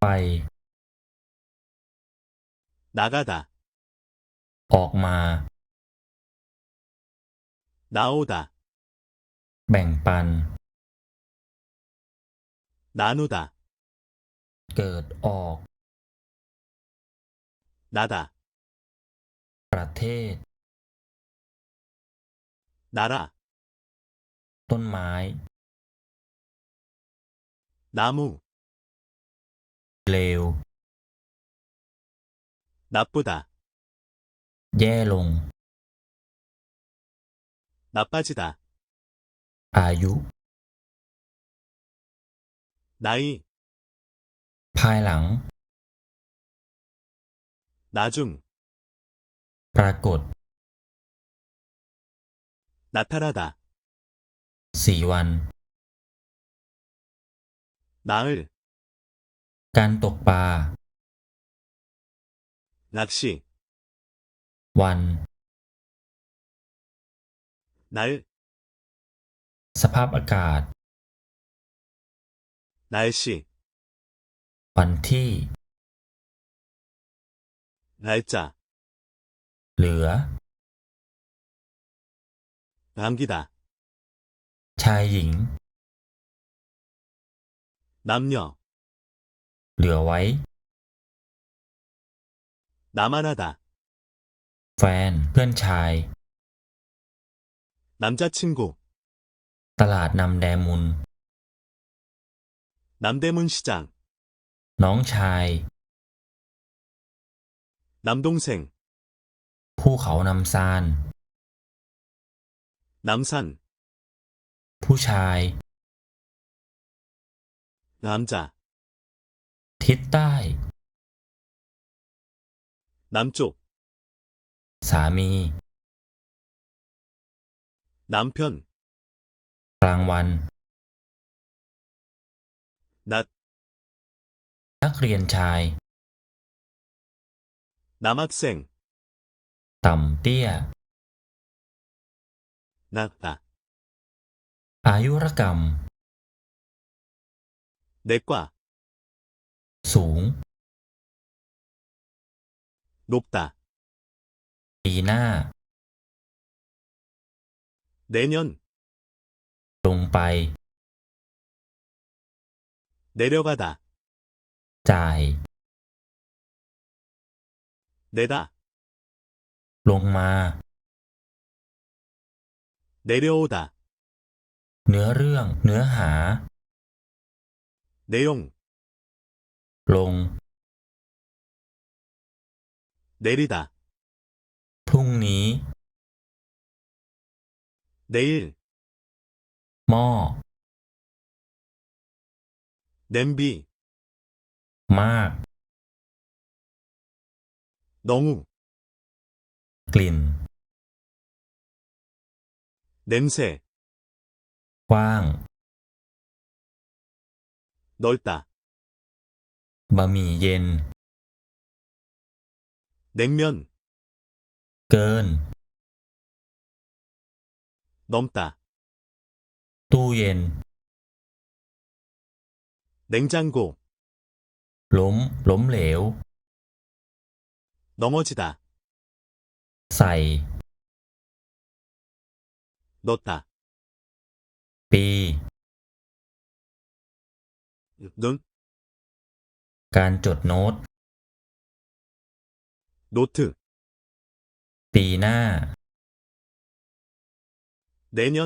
ไป 나가다, ออกมา 나오다, แบ่งปัน 나누다, เกิดออก 나다, ประเทศ 나라, ต้นไม้ 나무, เลว 나쁘다, แย่ลง 나빠지다, อายุ 나이, ภายหลัง 나중, ปรากฏ 나타나다, สี่วัน 나을, การตกปลา 낚시, วัน 날, สภาพอากาศ 날씨, วันที่ 날짜, เหลือ 남기다, ชายหญิง 남녀, เหลือไว้ 나만하다, แฟน เพื่อนชาย 남자친구, ตลาดนำแดมุน 남대문 시장, น้องชาย 남동생, ภูเขานำซาน 남산, ผู้ชาย 남자, ทิศใต้ 남쪽, สามี 남편, กลางวัน 낮, นักเรียนชาย 남학생, ต่ำเตี้ย 낮다, อายุรกรรม 내과, สูง 높다, ปีหน้า 내년, ลงไป 내려가다, จ่าย 내다, ลงมา 내려오다, เนื้อเรื่อง เนื้อหา 내용, ลง 내리다, พรุ่งนี้ 내일, หม้อ 냄비, มาก 너무, กลิ่น 냄새, กว้าง 넓다, บะหมี่เย็น 냉면, เกิน 넘다, ตู้เย็น 냉장고, ล้ม ล้มเหลว 넘어지다, ใส่ 넣다, ปี 눈, การจดโน้ต 노트, ปีหน้า 내년,